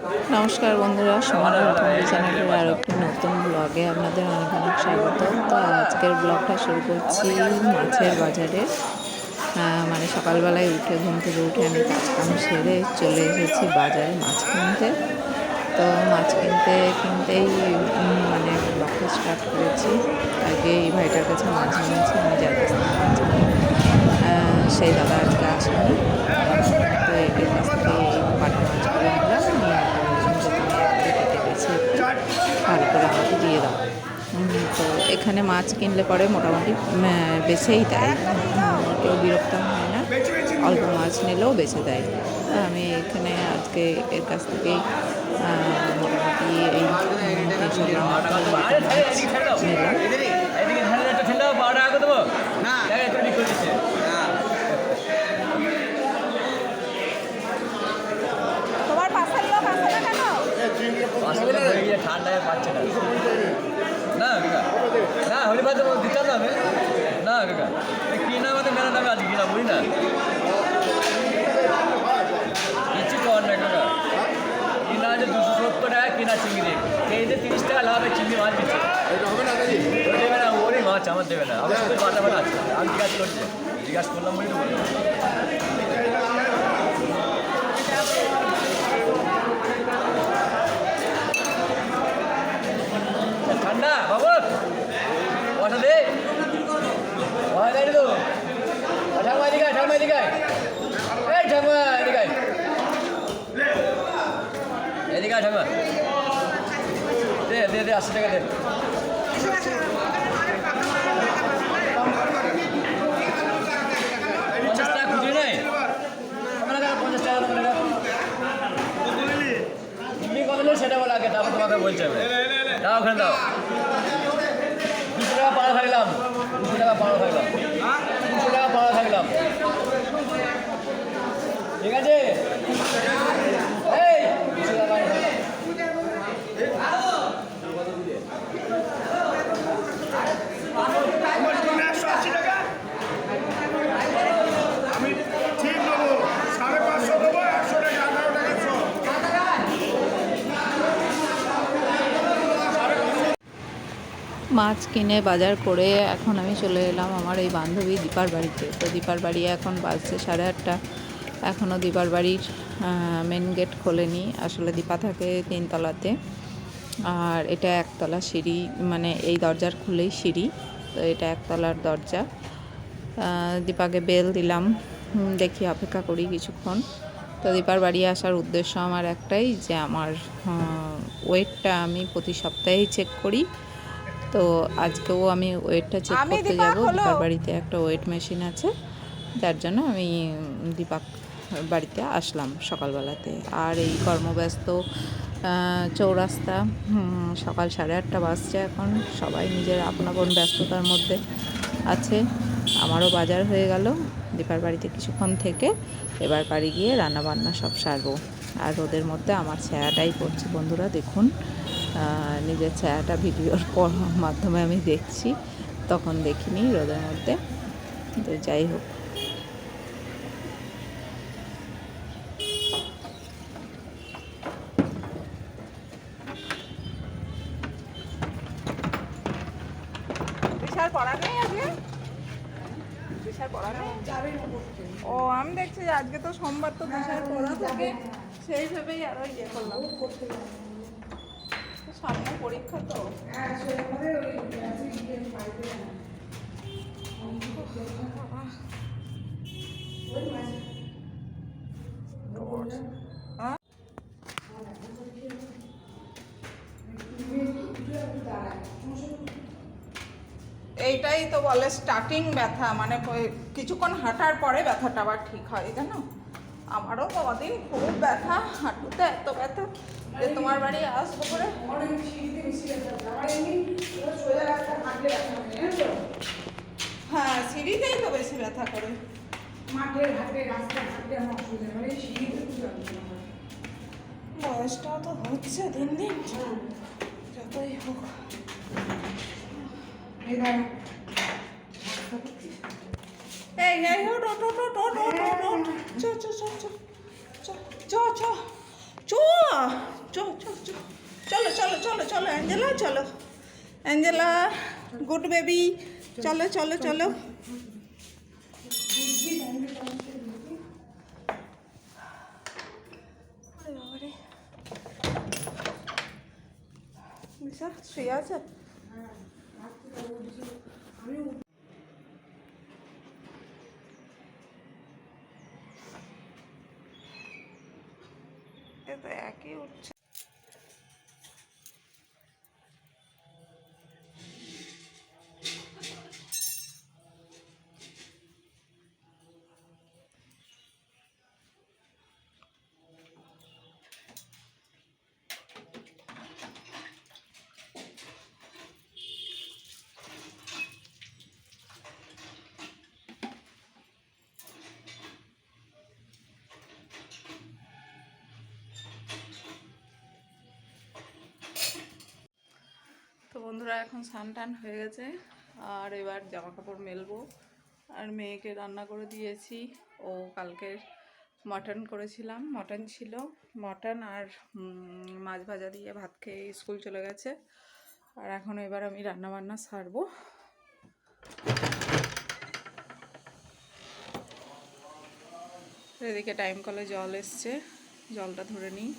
নমস্কার বন্ধুরা সমাধান ফ্যামিলি চ্যানেলের আরও একটি নতুন ব্লগে আপনাদের অনেক অনেক স্বাগত। তো আজকের ব্লগটা শুরু করছি মাছের বাজারে। মানে সকালবেলায় উঠে, ঘুম থেকে উঠে আমি কাজকাম সেরে চলে এসেছি বাজারে মাছ কিনতে। তো মাছ কিনতে, কিনতেই মানে ব্লগটা স্টার্ট করেছি। আগে এই ভাইটার কাছে মাছ নিয়েছি আমি যার কাছ মাছ সেই দাদা আজকে আসেনি। তো এর কাছ থেকে এই পাটা মাছগুলো নিলাম নিয়ে আমাকে বললাম যে তুমি এক কেটে বেছে ভালো করে আমাকে দিয়ে দাও। তো এখানে মাছ কিনলে পরে মোটামুটি বেছেই দেয়। কেউ বিরক্ত হয় না। অল্প মাছ নিলেও বেছে দেয়। আমি এখানে আজকে এর কাছ থেকে মোটামুটি এই তিনশো গ্রাম নিলাম। ঠান্ডায় পাচ্ছে না। না, কাকা। না বাদ দিতাম না আমি না, কাকা। কি না আমাদের মেলা নামে আজকে কিনা বুঝি না? কিচ্ছু কর না, কাকা। কিনা আছে দুশো সত্তর টাকা, কিনা চিংড়ি। কেজিতে তিরিশ টাকা লাভ চিংড়ি মাছ দিচ্ছে। দেবে না, ওরই মাছ আমার দেবে না। আমার শুধু মাথা আছে। আমি জিজ্ঞাসা করছে। জিজ্ঞাসা করলাম বলে তো বলি। ঠান্ডা বাবু বসা দে বসা দে তো ঠাকুমা এদিকে আয়, ঠাকুমা এদিকে আয়। এই ঠাকুমা এদিকে আয়। এদিকে আয়, ঠাকুমা দে দে, আশি টাকা দে। পঞ্চাশ টাকা নাই? পঞ্চাশ টাকা তুমি কত সেটা বলে আগে, তারপর তোমাকে বলছে দাও ওখানে দাও। দুশো টাকা পাড়া থাকলাম দুশো টাকা পাড়া থাকলাম দুশো টাকা পাড়া থাকলাম ঠিক আছে এই দুশো টাকা পাড়া থাকলাম আমি ঠিক নেব সাড়ে পাঁচশো দেবো একশো টাকা এগারো টাকা সব মাছ কিনে বাজার করে এখন আমি চলে এলাম আমার এই বান্ধবী দীপার বাড়িতে। তো দীপার বাড়ি এখন বাজছে সাড়ে আটটা। এখনও দীপার বাড়ির মেন গেট খোলেনি। আসলে দীপা থাকে তিনতলাতে। আর এটা একতলা সিঁড়ি মানে এই দরজার খুলেই সিঁড়ি। তো এটা একতলার দরজা। দীপাকে বেল দিলাম। দেখি অপেক্ষা করি কিছুক্ষণ। তো দীপার বাড়ি আসার উদ্দেশ্য আমার একটাই যে আমার ওয়েটটা আমি প্রতি সপ্তাহেই চেক করি। তো আজকেও আমি ওয়েটটা চেক করতে যাব। দীপার বাড়িতে একটা ওয়েট মেশিন আছে। যার জন্য আমি দীপাক বাড়িতে আসলাম সকালবেলাতে। আর এই কর্মব্যস্ত চৌরাস্তা সকাল সাড়ে আটটা বাজছে এখন। সবাই নিজের আপন আপন ব্যস্ততার মধ্যে আছে। আমারও বাজার হয়ে গেল। দীপার বাড়িতে কিছুক্ষণ থেকে এবার বাড়ি গিয়ে রান্নাবান্না সব সারবো। আর রোদের মধ্যে আমার ছায়াটাই পড়ছে। বন্ধুরা দেখুন নিজের ছায়াটা ভিডিওর পর মাধ্যমে আমি দেখছি, তখন দেখিনি রোদের মধ্যে। তো যাই হোক। ও, আমি দেখছি আজকে তো সোমবার তো বিশাল পড়া থাকে। সেই ভেবেই আরও ইয়ে করলাম। সামনে পরীক্ষা তো। হ্যাঁ? এইটাই তো বলে স্টার্টিং ব্যথা মানে ওই কিছুক্ষণ হাঁটার পরে ব্যথাটা আবার ঠিক হয় জানো? আমারও তো কদিন খুব ব্যথা হাঁটুতে এত ব্যথা যে তোমার বাড়ি আসব করে হ্যাঁ সিঁড়িতেই তো বেশি ব্যথা করে মাঠের হাটে রাস্তা হাটে আমার অসুবিধা তো হচ্ছে দিন দিন যতই হোক এই চ চ চ চ চ চ টো টো চলো চলো চলো চলো চলো অ্যাঞ্জেলা চলো। অ্যাঞ্জেলা, গুড বেবি, চলো চলো চলো। শুয়ে আছে? একই উঠছে। বন্ধুরা, এখন স্নান টান হয়ে গেছে। আর এবার জামা কাপড় মেলবো। আর মেয়েকে রান্না করে দিয়েছি। ও কালকে মটন করেছিলাম। মটন ছিল। মটন আর মাছ ভাজা দিয়ে ভাত খেয়ে স্কুল চলে গেছে। আর এখন এবার আমি রান্না বান্না সারবো। এদিকে টাইম কলে জল এসছে। জলটা ধরে নিই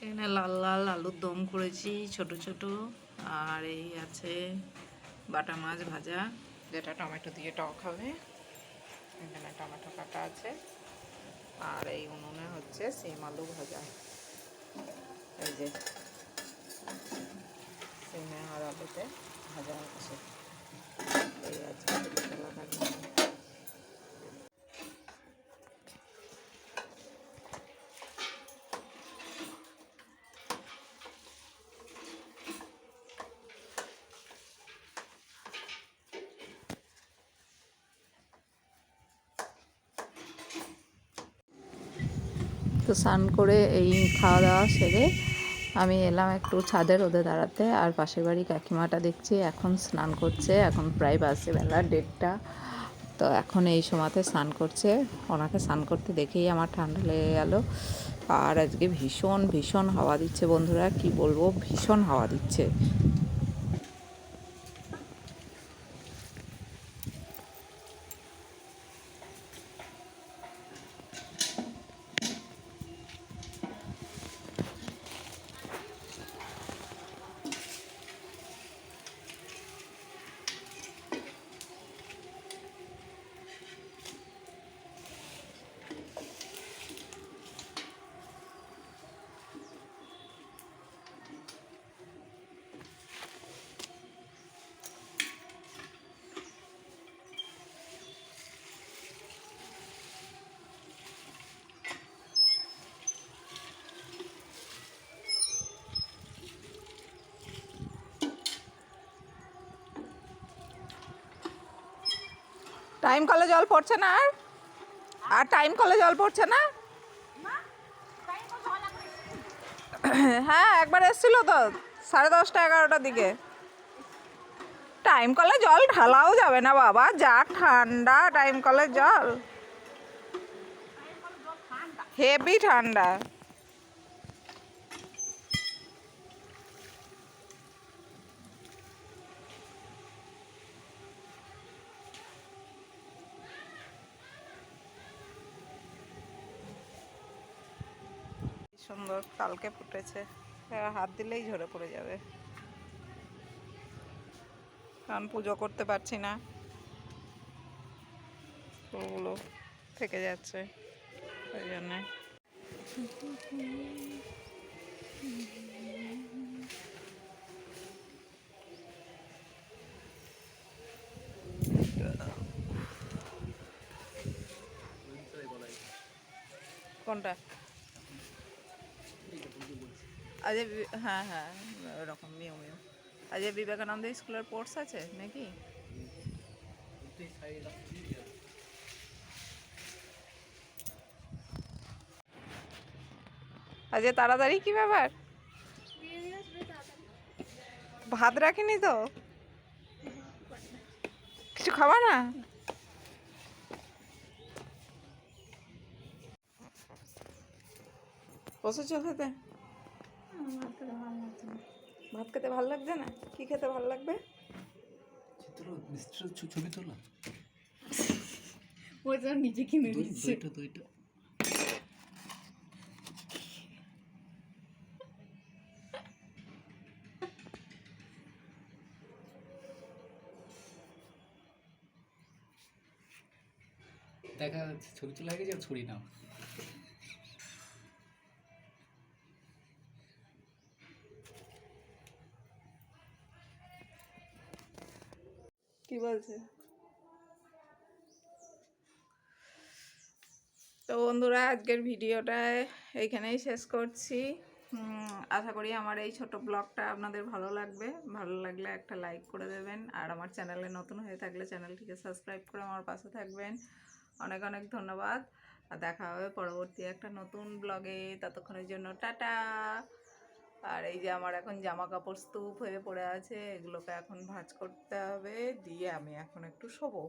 এখানে লাল লাল আলুর দম করেছি, ছোট ছোট। আর এই আছে বাটা মাছ ভাজা। যেটা টমেটো দিয়ে টক হবে। এখানে টমেটো কাটা আছে। আর এই উনুনে হচ্ছে সিম আলু ভাজা। এই যে সিমে আর আলুতে ভাজা হচ্ছে। এই আছে। তো স্নান করে এই খাওয়া দাওয়া সেরে আমি এলাম একটু ছাদে রোদে দাঁড়াতে। আর পাশের বাড়ি কাকিমাটা দেখছি এখন স্নান করছে। এখন প্রায় বাজছে বেলা, দেড়টা। তো এখন এই সময়তে স্নান করছে। ওনাকে স্নান করতে দেখেই আমার ঠান্ডা লেগে গেল। আর আজকে ভীষণ ভীষণ হাওয়া দিচ্ছে বন্ধুরা। কি বলব? ভীষণ হাওয়া দিচ্ছে। টাইম কলে জল পড়ছে না আর? আর টাইম কলে জল পড়ছে না? হ্যাঁ একবার এসেছিল তো, সাড়ে দশটা, এগারোটার দিকে। টাইম কলে জল ঢালাও যাবে না বাবা, যা ঠান্ডা টাইম কলে জল। হেভি ঠান্ডা। সুন্দর, কালকে ফুটেছে। হাত দিলেই ঝরে পড়ে যাবে। কারণ পুজো করতে পারছি না। ফুলগুলো থেকে যাচ্ছে ওই জন্যে। কোনটা? আজকে হ্যাঁ হ্যাঁ ওরকম, মিউ মিউ। আজকে বিবেকানন্দ স্কুলের কোর্স আছে নাকি? আজকে তাড়াতাড়ি কি ব্যাপার? ভাত রাখিনি তো? কিছু খাবা না? প্রচুর চলতে ভাত খেতে ভালো লাগছে না? কি খেতে ভালো লাগবে? ছবি তোলা। ওই তো নিজে কিনে দইটা দইটা। দেখা যাচ্ছে ছবি তোলা হয়ে গেছে ছড়ি নাও। কি বলছে? তো বন্ধুরা, আজকের ভিডিওটা এইখানেই শেষ করছি। আশা করি আমার এই ছোট ব্লগটা আপনাদের ভালো লাগবে। ভালো লাগলে একটা লাইক করে দেবেন। আর আমার চ্যানেলে নতুন হয়ে থাকলে চ্যানেলটিকে সাবস্ক্রাইব করে আমার পাশে থাকবেন। অনেক অনেক ধন্যবাদ। আর দেখা হবে পরবর্তী একটা নতুন ব্লগে। ততক্ষণের জন্য টাটা। আর এই যে আমার এখন জামা কাপড় স্তূপ হয়ে পড়ে আছে, এগুলোকে এখন ভাঁজ করতে হবে, দিয়ে আমি এখন একটু শোবো।